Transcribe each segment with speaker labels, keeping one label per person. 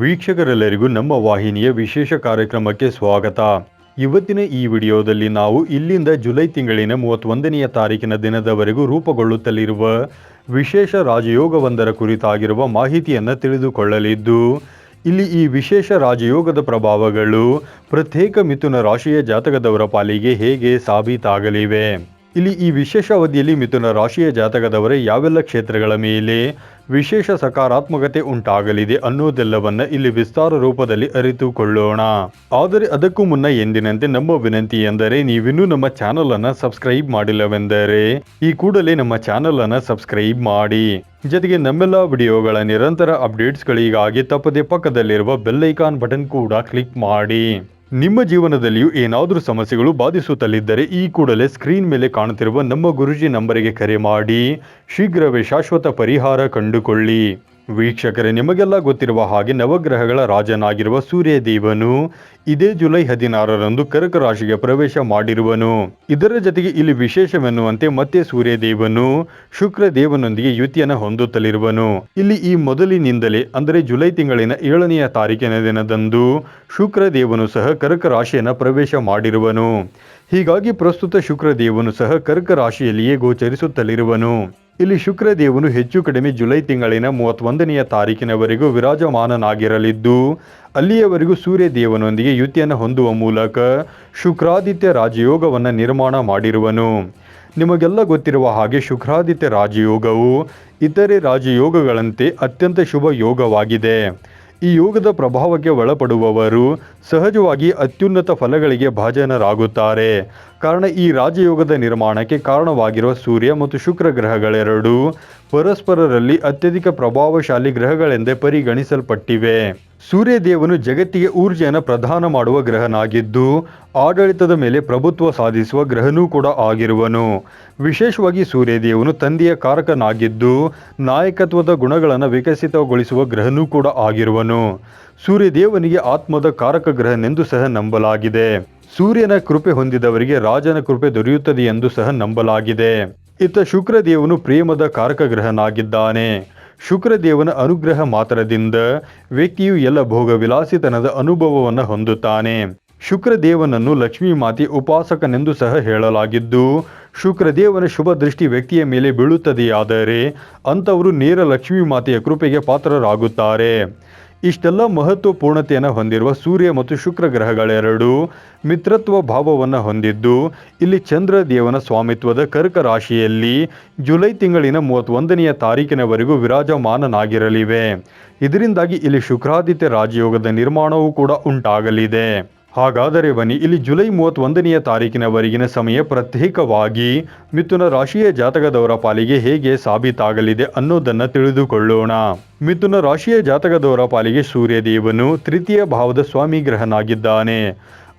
Speaker 1: ವೀಕ್ಷಕರೆಲ್ಲರಿಗೂ ನಮ್ಮ ವಾಹಿನಿಯ ವಿಶೇಷ ಕಾರ್ಯಕ್ರಮಕ್ಕೆ ಸ್ವಾಗತ. ಇವತ್ತಿನ ಈ ವಿಡಿಯೋದಲ್ಲಿ ನಾವು ಇಲ್ಲಿಂದ ಜುಲೈ ತಿಂಗಳಿನ ಮೂವತ್ತೊಂದನೆಯ ತಾರೀಕಿನ ದಿನದವರೆಗೂ ರೂಪುಗೊಳ್ಳುತ್ತಲಿರುವ ವಿಶೇಷ ರಾಜಯೋಗವೊಂದರ ಕುರಿತಾಗಿರುವ ಮಾಹಿತಿಯನ್ನು ತಿಳಿದುಕೊಳ್ಳಲಿದ್ದು, ಇಲ್ಲಿ ಈ ವಿಶೇಷ ರಾಜಯೋಗದ ಪ್ರಭಾವಗಳು ಪ್ರತ್ಯೇಕ ಮಿಥುನ ರಾಶಿಯ ಜಾತಕದವರ ಪಾಲಿಗೆ ಹೇಗೆ ಸಾಬೀತಾಗಲಿವೆ. ಇಲ್ಲಿ ಈ ವಿಶೇಷ ಅವಧಿಯಲ್ಲಿ ಮಿಥುನ ರಾಶಿಯ ಜಾತಕದವರೇ ಯಾವೆಲ್ಲ ಕ್ಷೇತ್ರಗಳ ಮೇಲೆ ವಿಶೇಷ ಸಕಾರಾತ್ಮಕತೆ ಉಂಟಾಗಲಿದೆ ಅನ್ನೋದೆಲ್ಲವನ್ನ ಇಲ್ಲಿ ವಿಸ್ತಾರ ರೂಪದಲ್ಲಿ ಅರಿತುಕೊಳ್ಳೋಣ. ಆದರೆ ಅದಕ್ಕೂ ಮುನ್ನ ಎಂದಿನಂತೆ ನಮ್ಮ ವಿನಂತಿ ಎಂದರೆ ನೀವಿನ್ನೂ ನಮ್ಮ ಚಾನಲ್ ಅನ್ನ ಸಬ್ಸ್ಕ್ರೈಬ್ ಮಾಡಿಲ್ಲವೆಂದರೆ ಈ ಕೂಡಲೇ ನಮ್ಮ ಚಾನಲ್ ಅನ್ನ ಸಬ್ಸ್ಕ್ರೈಬ್ ಮಾಡಿ. ಜೊತೆಗೆ ನಮ್ಮೆಲ್ಲ ವಿಡಿಯೋಗಳ ನಿರಂತರ ಅಪ್ಡೇಟ್ಸ್ಗಳಿಗಾಗಿ ತಪ್ಪದೆ ಪಕ್ಕದಲ್ಲಿರುವ ಬೆಲ್ಲೈಕಾನ್ ಬಟನ್ ಕೂಡ ಕ್ಲಿಕ್ ಮಾಡಿ. ನಿಮ್ಮ ಜೀವನದಲ್ಲಿಯೂ ಏನಾದರೂ ಸಮಸ್ಯೆಗಳು ಬಾಧಿಸುತ್ತಲಿದ್ದರೆ ಈ ಕೂಡಲೇ ಸ್ಕ್ರೀನ್ ಮೇಲೆ ಕಾಣುತ್ತಿರುವ ನಮ್ಮ ಗುರುಜಿ ನಂಬರಿಗೆ ಕರೆ ಮಾಡಿ ಶೀಘ್ರವೇ ಶಾಶ್ವತ ಪರಿಹಾರ ಕಂಡುಕೊಳ್ಳಿ. ವೀಕ್ಷಕರೇ, ನಿಮಗೆಲ್ಲ ಗೊತ್ತಿರುವ ಹಾಗೆ ನವಗ್ರಹಗಳ ರಾಜನಾಗಿರುವ ಸೂರ್ಯದೇವನು ಇದೇ ಜುಲೈ ಹದಿನಾರರಂದು ಕರ್ಕ ರಾಶಿಗೆ ಪ್ರವೇಶ ಮಾಡಿರುವನು. ಇದರ ಜೊತೆಗೆ ಇಲ್ಲಿ ವಿಶೇಷವೆನ್ನುವಂತೆ ಮತ್ತೆ ಸೂರ್ಯದೇವನು ಶುಕ್ರ ದೇವನೊಂದಿಗೆ ಯುತಿಯನ್ನು ಹೊಂದುತ್ತಲಿರುವನು. ಇಲ್ಲಿ ಈ ಮೊದಲಿನಿಂದಲೇ, ಅಂದರೆ ಜುಲೈ ತಿಂಗಳಿನ ಏಳನೆಯ ತಾರೀಕಿನ ದಿನದಂದು ಶುಕ್ರ ದೇವನು ಸಹ ಕರ್ಕ ರಾಶಿಯನ್ನು ಪ್ರವೇಶ ಮಾಡಿರುವನು. ಹೀಗಾಗಿ ಪ್ರಸ್ತುತ ಶುಕ್ರ ದೇವನು ಸಹ ಕರ್ಕ ರಾಶಿಯಲ್ಲಿಯೇ ಗೋಚರಿಸುತ್ತಲಿರುವನು. ಇಲ್ಲಿ ಶುಕ್ರದೇವನು ಹೆಚ್ಚು ಕಡಿಮೆ ಜುಲೈ ತಿಂಗಳಿನ ಮೂವತ್ತೊಂದನೆಯ ತಾರೀಕಿನವರೆಗೂ ವಿರಾಜಮಾನನಾಗಿರಲಿದ್ದು, ಅಲ್ಲಿಯವರೆಗೂ ಸೂರ್ಯ ದೇವನೊಂದಿಗೆ ಯುತಿಯನ್ನು ಹೊಂದುವ ಮೂಲಕ ಶುಕ್ರಾದಿತ್ಯ ರಾಜಯೋಗವನ್ನು ನಿರ್ಮಾಣ ಮಾಡಿರುವನು. ನಿಮಗೆಲ್ಲ ಗೊತ್ತಿರುವ ಹಾಗೆ ಶುಕ್ರಾದಿತ್ಯ ರಾಜಯೋಗವು ಇತರೆ ರಾಜಯೋಗಗಳಂತೆ ಅತ್ಯಂತ ಶುಭ ಯೋಗವಾಗಿದೆ. ಈ ಯೋಗದ ಪ್ರಭಾವಕ್ಕೆ ಒಳಪಡುವವರು ಸಹಜವಾಗಿ ಅತ್ಯುನ್ನತ ಫಲಗಳಿಗೆ ಭಾಜನರಾಗುತ್ತಾರೆ. ಕಾರಣ ಈ ರಾಜಯೋಗದ ನಿರ್ಮಾಣಕ್ಕೆ ಕಾರಣವಾಗಿರುವ ಸೂರ್ಯ ಮತ್ತು ಶುಕ್ರ ಗ್ರಹಗಳೆರಡೂ ಪರಸ್ಪರರಲ್ಲಿ ಅತ್ಯಧಿಕ ಪ್ರಭಾವಶಾಲಿ ಗ್ರಹಗಳೆಂದೇ ಪರಿಗಣಿಸಲ್ಪಟ್ಟಿವೆ. ಸೂರ್ಯ ದೇವನು ಜಗತ್ತಿಗೆ ಊರ್ಜೆಯನ್ನು ಪ್ರದಾನ ಮಾಡುವ ಗ್ರಹನಾಗಿದ್ದು, ಆಡಳಿತದ ಮೇಲೆ ಪ್ರಭುತ್ವ ಸಾಧಿಸುವ ಗ್ರಹನೂ ಕೂಡ ಆಗಿರುವನು. ವಿಶೇಷವಾಗಿ ಸೂರ್ಯದೇವನು ತಂದೆಯ ಕಾರಕನಾಗಿದ್ದು, ನಾಯಕತ್ವದ ಗುಣಗಳನ್ನು ವಿಕಸಿತಗೊಳಿಸುವ ಗ್ರಹನೂ ಕೂಡ ಆಗಿರುವನು. ಸೂರ್ಯದೇವನಿಗೆ ಆತ್ಮದ ಕಾರಕ ಗ್ರಹನೆಂದು ಸಹ ನಂಬಲಾಗಿದೆ. ಸೂರ್ಯನ ಕೃಪೆ ಹೊಂದಿದವರಿಗೆ ರಾಜನ ಕೃಪೆ ದೊರೆಯುತ್ತದೆ ಎಂದು ಸಹ ನಂಬಲಾಗಿದೆ. ಇತ್ತ ಶುಕ್ರದೇವನು ಪ್ರೇಮದ ಕಾರಕ ಗ್ರಹನಾಗಿದ್ದಾನೆ. ಶುಕ್ರದೇವನ ಅನುಗ್ರಹ ಮಾತ್ರದಿಂದ ವ್ಯಕ್ತಿಯು ಎಲ್ಲ ಭೋಗ ವಿಲಾಸಿತನದ ಅನುಭವವನ್ನು ಹೊಂದುತ್ತಾನೆ. ಶುಕ್ರದೇವನನ್ನು ಲಕ್ಷ್ಮೀ ಮಾತೆ ಉಪಾಸಕನೆಂದು ಸಹ ಹೇಳಲಾಗಿದ್ದು, ಶುಕ್ರದೇವನ ಶುಭ ದೃಷ್ಟಿ ವ್ಯಕ್ತಿಯ ಮೇಲೆ ಬೀಳುತ್ತದೆಯಾದರೆ ಅಂಥವರು ನೇರ ಲಕ್ಷ್ಮೀ ಮಾತೆಯ ಕೃಪೆಗೆ ಪಾತ್ರರಾಗುತ್ತಾರೆ. ಇಷ್ಟೆಲ್ಲ ಮಹತ್ವಪೂರ್ಣತೆಯನ್ನು ಹೊಂದಿರುವ ಸೂರ್ಯ ಮತ್ತು ಶುಕ್ರ ಗ್ರಹಗಳೆರಡೂ ಮಿತ್ರತ್ವ ಭಾವವನ್ನು ಹೊಂದಿದ್ದು, ಇಲ್ಲಿ ಚಂದ್ರ ದೇವನ ಸ್ವಾಮಿತ್ವದ ಕರ್ಕ ರಾಶಿಯಲ್ಲಿ ಜುಲೈ ತಿಂಗಳಿನ ಮೂವತ್ತೊಂದನೆಯ ತಾರೀಕಿನವರೆಗೂ ವಿರಾಜಮಾನನಾಗಿರಲಿವೆ. ಇದರಿಂದಾಗಿ ಇಲ್ಲಿ ಶುಕ್ರಾದಿತ್ಯ ರಾಜಯೋಗದ ನಿರ್ಮಾಣವೂ ಕೂಡ ಉಂಟಾಗಲಿದೆ. ಹಾಗಾದರೆ ಬನ್ನಿ, ಇಲ್ಲಿ ಜುಲೈ ಮೂವತ್ತೊಂದನೆಯ ತಾರೀಕಿನವರೆಗಿನ ಸಮಯ ಪ್ರತ್ಯೇಕವಾಗಿ ಮಿಥುನ ರಾಶಿಯ ಜಾತಕದವರ ಪಾಲಿಗೆ ಹೇಗೆ ಸಾಬೀತಾಗಲಿದೆ ಅನ್ನೋದನ್ನು ತಿಳಿದುಕೊಳ್ಳೋಣ. ಮಿಥುನ ರಾಶಿಯ ಜಾತಕದವರ ಪಾಲಿಗೆ ಸೂರ್ಯದೇವನು ತೃತೀಯ ಭಾವದ ಸ್ವಾಮಿ ಗ್ರಹನಾಗಿದ್ದಾನೆ.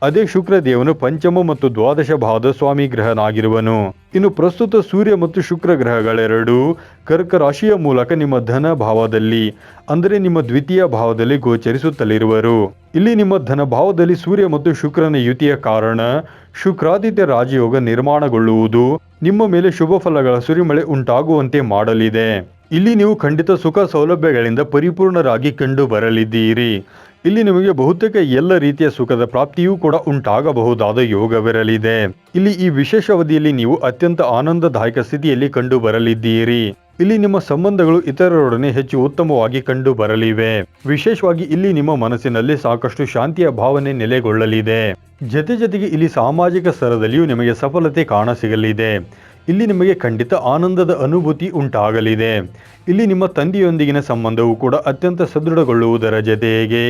Speaker 1: ಅದೇ ಶುಕ್ರದೇವನು ಪಂಚಮ ಮತ್ತು ದ್ವಾದಶ ಭಾವದ ಸ್ವಾಮಿ ಗ್ರಹನಾಗಿರುವನು. ಇನ್ನು ಪ್ರಸ್ತುತ ಸೂರ್ಯ ಮತ್ತು ಶುಕ್ರ ಗ್ರಹಗಳೆರಡೂ ಕರ್ಕ ರಾಶಿಯ ಮೂಲಕ ನಿಮ್ಮ ಧನ ಭಾವದಲ್ಲಿ, ಅಂದರೆ ನಿಮ್ಮ ದ್ವಿತೀಯ ಭಾವದಲ್ಲಿ ಗೋಚರಿಸುತ್ತಲಿರುವರು. ಇಲ್ಲಿ ನಿಮ್ಮ ಧನ ಭಾವದಲ್ಲಿ ಸೂರ್ಯ ಮತ್ತು ಶುಕ್ರನ ಯುತಿಯ ಕಾರಣ ಶುಕ್ರಾದಿತ್ಯ ರಾಜಯೋಗ ನಿರ್ಮಾಣಗೊಳ್ಳುವುದು. ನಿಮ್ಮ ಮೇಲೆ ಶುಭ ಫಲಗಳ ಸುರಿಮಳೆ ಉಂಟಾಗುವಂತೆ ಮಾಡಲಿದೆ. ಇಲ್ಲಿ ನೀವು ಖಂಡಿತ ಸುಖ ಸೌಲಭ್ಯಗಳಿಂದ ಪರಿಪೂರ್ಣರಾಗಿ ಕಂಡು ಬರಲಿದ್ದೀರಿ. ಇಲ್ಲಿ ನಿಮಗೆ ಬಹುತೇಕ ಎಲ್ಲ ರೀತಿಯ ಸುಖದ ಪ್ರಾಪ್ತಿಯೂ ಕೂಡ ಉಂಟಾಗಬಹುದಾದ ಯೋಗವಿರಲಿದೆ. ಇಲ್ಲಿ ಈ ವಿಶೇಷ ಅವಧಿಯಲ್ಲಿ ನೀವು ಅತ್ಯಂತ ಆನಂದದಾಯಕ ಸ್ಥಿತಿಯಲ್ಲಿ ಕಂಡು ಬರಲಿದ್ದೀರಿ ಇಲ್ಲಿ ನಿಮ್ಮ ಸಂಬಂಧಗಳು ಇತರರೊಡನೆ ಹೆಚ್ಚು ಉತ್ತಮವಾಗಿ ಕಂಡು ಬರಲಿವೆ ವಿಶೇಷವಾಗಿ ಇಲ್ಲಿ ನಿಮ್ಮ ಮನಸ್ಸಿನಲ್ಲಿ ಸಾಕಷ್ಟು ಶಾಂತಿಯ ಭಾವನೆ ನೆಲೆಗೊಳ್ಳಲಿದೆ. ಜೊತೆ ಜೊತೆಗೆ ಇಲ್ಲಿ ಸಾಮಾಜಿಕ ಸ್ತರದಲ್ಲಿಯೂ ನಿಮಗೆ ಸಫಲತೆ ಕಾಣಸಿಗಲಿದೆ. ಇಲ್ಲಿ ನಿಮಗೆ ಖಂಡಿತ ಆನಂದದ ಅನುಭೂತಿ ಉಂಟಾಗಲಿದೆ. ಇಲ್ಲಿ ನಿಮ್ಮ ತಂದೆಯೊಂದಿಗಿನ ಸಂಬಂಧವು ಕೂಡ ಅತ್ಯಂತ ಸದೃಢಗೊಳ್ಳುವುದರ ಜತೆಗೆ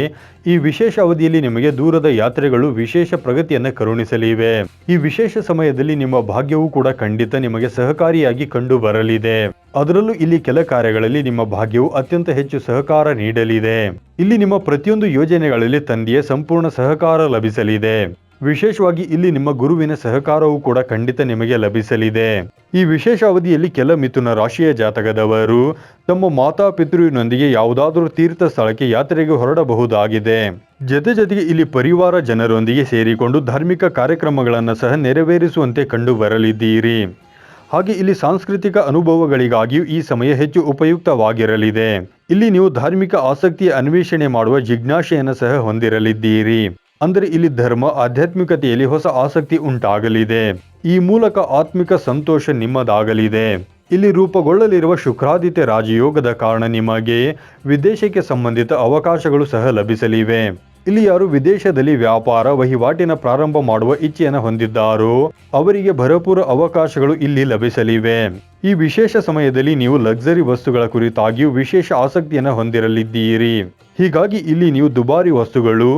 Speaker 1: ಈ ವಿಶೇಷ ಅವಧಿಯಲ್ಲಿ ನಿಮಗೆ ದೂರದ ಯಾತ್ರೆಗಳು ವಿಶೇಷ ಪ್ರಗತಿಯನ್ನು ಕರುಣಿಸಲಿವೆ. ಈ ವಿಶೇಷ ಸಮಯದಲ್ಲಿ ನಿಮ್ಮ ಭಾಗ್ಯವೂ ಕೂಡ ಖಂಡಿತ ನಿಮಗೆ ಸಹಕಾರಿಯಾಗಿ ಕಂಡು ಬರಲಿದೆ ಅದರಲ್ಲೂ ಇಲ್ಲಿ ಕೆಲ ಕಾರ್ಯಗಳಲ್ಲಿ ನಿಮ್ಮ ಭಾಗ್ಯವು ಅತ್ಯಂತ ಹೆಚ್ಚು ಸಹಕಾರ ನೀಡಲಿದೆ. ಇಲ್ಲಿ ನಿಮ್ಮ ಪ್ರತಿಯೊಂದು ಯೋಜನೆಗಳಲ್ಲಿ ತಂದೆಯ ಸಂಪೂರ್ಣ ಸಹಕಾರ ಲಭಿಸಲಿದೆ. ವಿಶೇಷವಾಗಿ ಇಲ್ಲಿ ನಿಮ್ಮ ಗುರುವಿನ ಸಹಕಾರವೂ ಕೂಡ ಖಂಡಿತ ನಿಮಗೆ ಲಭಿಸಲಿದೆ. ಈ ವಿಶೇಷ ಅವಧಿಯಲ್ಲಿ ಕೆಲ ಮಿಥುನ ರಾಶಿಯ ಜಾತಕದವರು ತಮ್ಮ ಮಾತಾ ಮಾತಾಪಿತೃವಿನೊಂದಿಗೆ ಯಾವುದಾದರೂ ತೀರ್ಥ ಸ್ಥಳಕ್ಕೆ ಯಾತ್ರೆಗೆ ಹೊರಡಬಹುದಾಗಿದೆ. ಜೊತೆ ಜೊತೆಗೆ ಇಲ್ಲಿ ಪರಿವಾರ ಜನರೊಂದಿಗೆ ಸೇರಿಕೊಂಡು ಧಾರ್ಮಿಕ ಕಾರ್ಯಕ್ರಮಗಳನ್ನು ಸಹ ನೆರವೇರಿಸುವಂತೆ ಕಂಡು ಬರಲಿದ್ದೀರಿ. ಹಾಗೆ ಇಲ್ಲಿ ಸಾಂಸ್ಕೃತಿಕ ಅನುಭವಗಳಿಗಾಗಿಯೂ ಈ ಸಮಯ ಹೆಚ್ಚು ಉಪಯುಕ್ತವಾಗಿರಲಿದೆ. ಇಲ್ಲಿ ನೀವು ಧಾರ್ಮಿಕ ಆಸಕ್ತಿಯ ಅನ್ವೇಷಣೆ ಮಾಡುವ ಜಿಜ್ಞಾಸೆಯನ್ನು ಸಹ ಹೊಂದಿರಲಿದ್ದೀರಿ. ಅಂದರೆ ಇಲ್ಲಿ ಧರ್ಮ, ಆಧ್ಯಾತ್ಮಿಕತೆಯಲ್ಲಿ ಹೊಸ ಆಸಕ್ತಿ ಉಂಟಾಗಲಿದೆ. ಈ ಮೂಲಕ ಆತ್ಮಿಕ ಸಂತೋಷ ನಿಮ್ಮದಾಗಲಿದೆ. ಇಲ್ಲಿ ರೂಪುಗೊಳ್ಳಲಿರುವ ಶುಕ್ರಾದಿತ್ಯ ರಾಜಯೋಗದ ಕಾರಣ ನಿಮಗೆ ವಿದೇಶಕ್ಕೆ ಸಂಬಂಧಿತ ಅವಕಾಶಗಳು ಸಹ ಲಭಿಸಲಿವೆ. ಇಲ್ಲಿ ಯಾರು ವಿದೇಶದಲ್ಲಿ ವ್ಯಾಪಾರ ವಹಿವಾಟಿನ ಪ್ರಾರಂಭ ಮಾಡುವ ಇಚ್ಛೆಯನ್ನು ಹೊಂದಿದ್ದಾರೋ, ಅವರಿಗೆ ಭರಪೂರ ಅವಕಾಶಗಳು ಇಲ್ಲಿ ಲಭಿಸಲಿವೆ. ಈ ವಿಶೇಷ ಸಮಯದಲ್ಲಿ ನೀವು ಲಕ್ಸರಿ ವಸ್ತುಗಳ ಕುರಿತಾಗಿಯೂ ವಿಶೇಷ ಆಸಕ್ತಿಯನ್ನು ಹೊಂದಿರಲಿದ್ದೀರಿ. ಹೀಗಾಗಿ ಇಲ್ಲಿ ನೀವು ದುಬಾರಿ ವಸ್ತುಗಳು,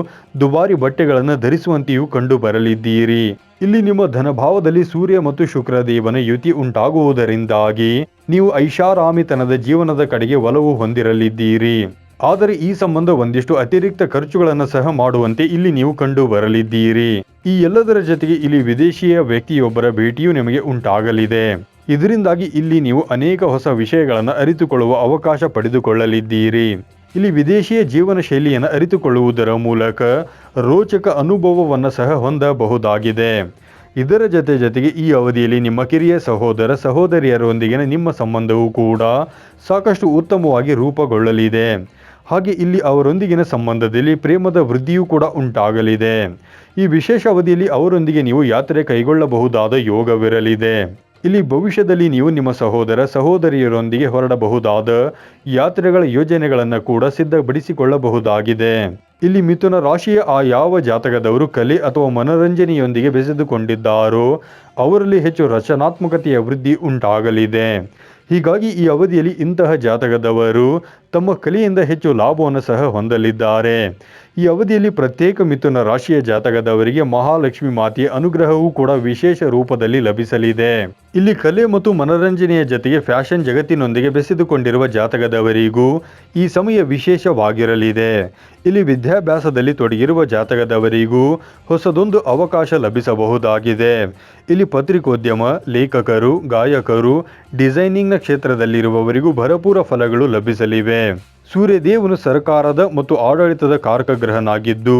Speaker 1: ದುಬಾರಿ ಬಟ್ಟೆಗಳನ್ನು ಧರಿಸುವಂತೆಯೂ ಕಂಡು ಬರಲಿದ್ದೀರಿ ಇಲ್ಲಿ ನಿಮ್ಮ ಧನಭಾವದಲ್ಲಿ ಸೂರ್ಯ ಮತ್ತು ಶುಕ್ರದೇವನ ಯುತಿ ಉಂಟಾಗುವುದರಿಂದಾಗಿ ನೀವು ಐಷಾರಾಮಿತನದ ಜೀವನದ ಕಡೆಗೆ ಒಲವು ಹೊಂದಿರಲಿದ್ದೀರಿ. ಆದರೆ ಈ ಸಂಬಂಧ ಒಂದಿಷ್ಟು ಅತಿರಿಕ್ತ ಖರ್ಚುಗಳನ್ನು ಸಹ ಮಾಡುವಂತೆ ಇಲ್ಲಿ ನೀವು ಕಂಡು ಬರಲಿದ್ದೀರಿ. ಈ ಎಲ್ಲದರ ಜೊತೆಗೆ ಇಲ್ಲಿ ವಿದೇಶಿಯ ವ್ಯಕ್ತಿಯೊಬ್ಬರ ಭೇಟಿಯೂ ನಿಮಗೆ ಉಂಟಾಗಲಿದೆ. ಇದರಿಂದಾಗಿ ಇಲ್ಲಿ ನೀವು ಅನೇಕ ಹೊಸ ವಿಷಯಗಳನ್ನು ಅರಿತುಕೊಳ್ಳುವ ಅವಕಾಶ ಪಡೆದುಕೊಳ್ಳಲಿದ್ದೀರಿ. ಇಲ್ಲಿ ವಿದೇಶಿಯ ಜೀವನ ಶೈಲಿಯನ್ನು ಅರಿತುಕೊಳ್ಳುವುದರ ಮೂಲಕ ರೋಚಕ ಅನುಭವವನ್ನು ಸಹ ಹೊಂದಬಹುದಾಗಿದೆ. ಇದರ ಜೊತೆ ಜೊತೆಗೆ ಈ ಅವಧಿಯಲ್ಲಿ ನಿಮ್ಮ ಕಿರಿಯ ಸಹೋದರ ಸಹೋದರಿಯರೊಂದಿಗಿನ ನಿಮ್ಮ ಸಂಬಂಧವೂ ಕೂಡ ಸಾಕಷ್ಟು ಉತ್ತಮವಾಗಿ ರೂಪುಗೊಳ್ಳಲಿದೆ. ಹಾಗೆ ಇಲ್ಲಿ ಅವರೊಂದಿಗಿನ ಸಂಬಂಧದಲ್ಲಿ ಪ್ರೇಮದ ವೃದ್ಧಿಯೂ ಕೂಡ ಉಂಟಾಗಲಿದೆ. ಈ ವಿಶೇಷ ಅವಧಿಯಲ್ಲಿ ಅವರೊಂದಿಗೆ ನೀವು ಯಾತ್ರೆ ಕೈಗೊಳ್ಳಬಹುದಾದ ಯೋಗವಿರಲಿದೆ. ಇಲ್ಲಿ ಭವಿಷ್ಯದಲ್ಲಿ ನೀವು ನಿಮ್ಮ ಸಹೋದರ ಸಹೋದರಿಯರೊಂದಿಗೆ ಹೊರಡಬಹುದಾದ ಯಾತ್ರೆಗಳ ಯೋಜನೆಗಳನ್ನು ಕೂಡ ಸಿದ್ಧಪಡಿಸಿಕೊಳ್ಳಬಹುದಾಗಿದೆ. ಇಲ್ಲಿ ಮಿಥುನ ರಾಶಿಯ ಆ ಯಾವ ಜಾತಕದವರು ಕಲೆ ಅಥವಾ ಮನೋರಂಜನೆಯೊಂದಿಗೆ ಬೆಸೆದುಕೊಂಡಿದ್ದಾರೋ, ಅವರಲ್ಲಿ ಹೆಚ್ಚು ರಚನಾತ್ಮಕತೆಯ ವೃದ್ಧಿ ಉಂಟಾಗಲಿದೆ. ಹೀಗಾಗಿ ಈ ಅವಧಿಯಲ್ಲಿ ಇಂತಹ ಜಾತಕದವರು ತಮ್ಮ ಕಲೆಯಿಂದ ಹೆಚ್ಚು ಲಾಭವನ್ನು ಸಹ ಹೊಂದಲಿದ್ದಾರೆ. ಈ ಅವಧಿಯಲ್ಲಿ ಪ್ರತ್ಯೇಕ ಮಿಥುನ ರಾಶಿಯ ಜಾತಕದವರಿಗೆ ಮಹಾಲಕ್ಷ್ಮಿ ಮಾತೆಯ ಅನುಗ್ರಹವೂ ಕೂಡ ವಿಶೇಷ ರೂಪದಲ್ಲಿ ಲಭಿಸಲಿದೆ. ಇಲ್ಲಿ ಕಲೆ ಮತ್ತು ಮನರಂಜನೆಯ ಜೊತೆಗೆ ಫ್ಯಾಷನ್ ಜಗತ್ತಿನೊಂದಿಗೆ ಬೆಸೆದುಕೊಂಡಿರುವ ಜಾತಕದವರಿಗೂ ಈ ಸಮಯ ವಿಶೇಷವಾಗಿರಲಿದೆ. ಇಲ್ಲಿ ವಿದ್ಯಾಭ್ಯಾಸದಲ್ಲಿ ತೊಡಗಿರುವ ಜಾತಕದವರಿಗೂ ಹೊಸದೊಂದು ಅವಕಾಶ ಲಭಿಸಬಹುದಾಗಿದೆ. ಇಲ್ಲಿ ಪತ್ರಿಕೋದ್ಯಮ, ಲೇಖಕರು, ಗಾಯಕರು, ಡಿಸೈನಿಂಗ್ನ ಕ್ಷೇತ್ರದಲ್ಲಿರುವವರಿಗೂ ಭರಪೂರ ಫಲಗಳು ಲಭಿಸಲಿವೆ. ಸೂರ್ಯದೇವನು ಸರ್ಕಾರದ ಮತ್ತು ಆಡಳಿತದ ಕಾರಕ ಗ್ರಹನಾಗಿದ್ದು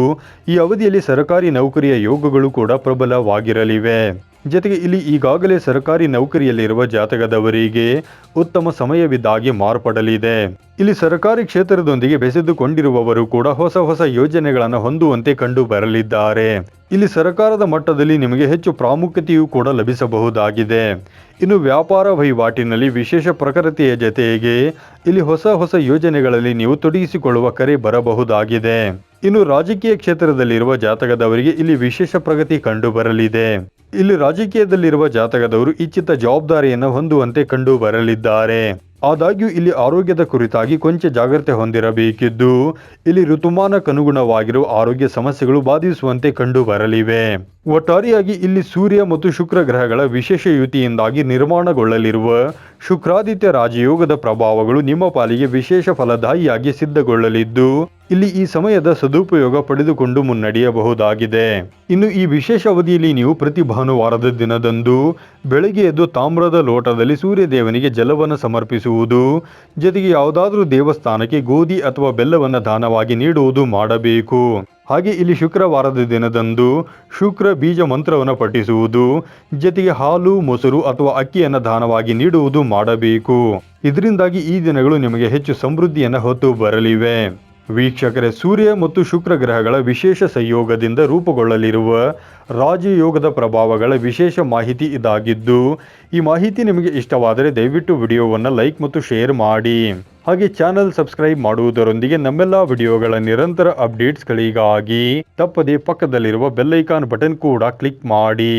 Speaker 1: ಈ ಅವಧಿಯಲ್ಲಿ ಸರ್ಕಾರಿ ನೌಕರಿಯ ಯೋಗಗಳು ಕೂಡ ಪ್ರಬಲವಾಗಿರಲಿವೆ. ಜೊತೆಗೆ ಇಲ್ಲಿ ಈಗಾಗಲೇ ಸರ್ಕಾರಿ ನೌಕರಿಯಲ್ಲಿರುವ ಜಾತಕದವರಿಗೆ ಉತ್ತಮ ಸಮಯವಿದ್ದಾಗಿ ಮಾರ್ಪಡಲಿದೆ. ಇಲ್ಲಿ ಸರ್ಕಾರಿ ಕ್ಷೇತ್ರದೊಂದಿಗೆ ಬೆಸೆದುಕೊಂಡಿರುವವರು ಕೂಡ ಹೊಸ ಹೊಸ ಯೋಜನೆಗಳನ್ನು ಹೊಂದುವಂತೆ ಕಂಡು ಬರಲಿದ್ದಾರೆ. ಇಲ್ಲಿ ಸರ್ಕಾರದ ಮಟ್ಟದಲ್ಲಿ ನಿಮಗೆ ಹೆಚ್ಚು ಪ್ರಾಮುಖ್ಯತೆಯೂ ಕೂಡ ಲಭಿಸಬಹುದಾಗಿದೆ. ಇನ್ನು ವ್ಯಾಪಾರ ವಹಿವಾಟಿನಲ್ಲಿ ವಿಶೇಷ ಪ್ರಕೃತಿಯ ಜೊತೆಗೆ ಇಲ್ಲಿ ಹೊಸ ಹೊಸ ಯೋಜನೆಗಳಲ್ಲಿ ನೀವು ತೊಡಗಿಸಿಕೊಳ್ಳುವ ಕರೆ ಬರಬಹುದಾಗಿದೆ. ಇನ್ನು ರಾಜಕೀಯ ಕ್ಷೇತ್ರದಲ್ಲಿರುವ ಜಾತಕದವರಿಗೆ ಇಲ್ಲಿ ವಿಶೇಷ ಪ್ರಗತಿ ಕಂಡು ಬರಲಿದೆ. ಇಲ್ಲಿ ರಾಜಕೀಯದಲ್ಲಿರುವ ಜಾತಕದವರು ಇಚ್ಛಿತ ಜವಾಬ್ದಾರಿಯನ್ನು ಹೊಂದುವಂತೆ ಕಂಡು ಬರಲಿದ್ದಾರೆ. ಆದಾಗ್ಯೂ ಇಲ್ಲಿ ಆರೋಗ್ಯದ ಕುರಿತಾಗಿ ಕೊಂಚ ಜಾಗ್ರತೆ ಹೊಂದಿರಬೇಕಿದ್ದು. ಇಲ್ಲಿ ಋತುಮಾನಕ್ಕನುಗುಣವಾಗಿರುವ ಆರೋಗ್ಯ ಸಮಸ್ಯೆಗಳು ಬಾಧಿಸುವಂತೆ ಕಂಡು ಬರಲಿವೆ ಒಟ್ಟಾರೆಯಾಗಿ ಇಲ್ಲಿ ಸೂರ್ಯ ಮತ್ತು ಶುಕ್ರ ಗ್ರಹಗಳ ವಿಶೇಷ ಯುತಿಯಿಂದಾಗಿ ನಿರ್ಮಾಣಗೊಳ್ಳಲಿರುವ ಶುಕ್ರಾದಿತ್ಯ ರಾಜಯೋಗದ ಪ್ರಭಾವಗಳು ನಿಮ್ಮ ಪಾಲಿಗೆ ವಿಶೇಷ ಫಲದಾಯಿಯಾಗಿ ಸಿದ್ಧಗೊಳ್ಳಲಿದ್ದು ಇಲ್ಲಿ ಈ ಸಮಯದ ಸದುಪಯೋಗ ಪಡೆದುಕೊಂಡು ಮುನ್ನಡೆಯಬಹುದಾಗಿದೆ. ಇನ್ನು ಈ ವಿಶೇಷ ಅವಧಿಯಲ್ಲಿ ನೀವು ಪ್ರತಿ ಭಾನುವಾರದ ದಿನದಂದು ಬೆಳಗ್ಗೆ ಎದ್ದು ತಾಮ್ರದ ಲೋಟದಲ್ಲಿ ಸೂರ್ಯದೇವನಿಗೆ ಜಲವನ್ನು ಸಮರ್ಪಿಸುವುದು, ಜೊತೆಗೆ ಯಾವುದಾದ್ರೂ ದೇವಸ್ಥಾನಕ್ಕೆ ಗೋಧಿ ಅಥವಾ ಬೆಲ್ಲವನ್ನು ದಾನವಾಗಿ ನೀಡುವುದು ಮಾಡಬೇಕು. ಹಾಗೆ ಇಲ್ಲಿ ಶುಕ್ರವಾರದ ದಿನದಂದು ಶುಕ್ರ ಬೀಜ ಮಂತ್ರವನ್ನು ಪಠಿಸುವುದು, ಜೊತೆಗೆ ಹಾಲು, ಮೊಸರು ಅಥವಾ ಅಕ್ಕಿಯನ್ನು ದಾನವಾಗಿ ನೀಡುವುದು ಮಾಡಬೇಕು. ಇದರಿಂದಾಗಿ ಈ ದಿನಗಳು ನಿಮಗೆ ಹೆಚ್ಚು ಸಮೃದ್ಧಿಯನ್ನು ಹೊತ್ತು ಬರಲಿವೆ. ವೀಕ್ಷಕರೇ, ಸೂರ್ಯ ಮತ್ತು ಶುಕ್ರ ಗ್ರಹಗಳ ವಿಶೇಷ ಸಂಯೋಗದಿಂದ ರೂಪುಗೊಳ್ಳಲಿರುವ ರಾಜಯೋಗದ ಪ್ರಭಾವಗಳ ವಿಶೇಷ ಮಾಹಿತಿ ಇದಾಗಿದ್ದು, ಈ ಮಾಹಿತಿ ನಿಮಗೆ ಇಷ್ಟವಾದರೆ ದಯವಿಟ್ಟು ವಿಡಿಯೋವನ್ನು ಲೈಕ್ ಮತ್ತು ಶೇರ್ ಮಾಡಿ. ಹಾಗೆ ಚಾನಲ್ ಸಬ್ಸ್ಕ್ರೈಬ್ ಮಾಡುವುದರೊಂದಿಗೆ ನಮ್ಮೆಲ್ಲ ವಿಡಿಯೋಗಳ ನಿರಂತರ ಅಪ್ಡೇಟ್ಸ್ಗಳಿಗಾಗಿ ತಪ್ಪದೆ ಪಕ್ಕದಲ್ಲಿರುವ ಬೆಲ್ಲೈಕಾನ್ ಬಟನ್ ಕೂಡ ಕ್ಲಿಕ್ ಮಾಡಿ.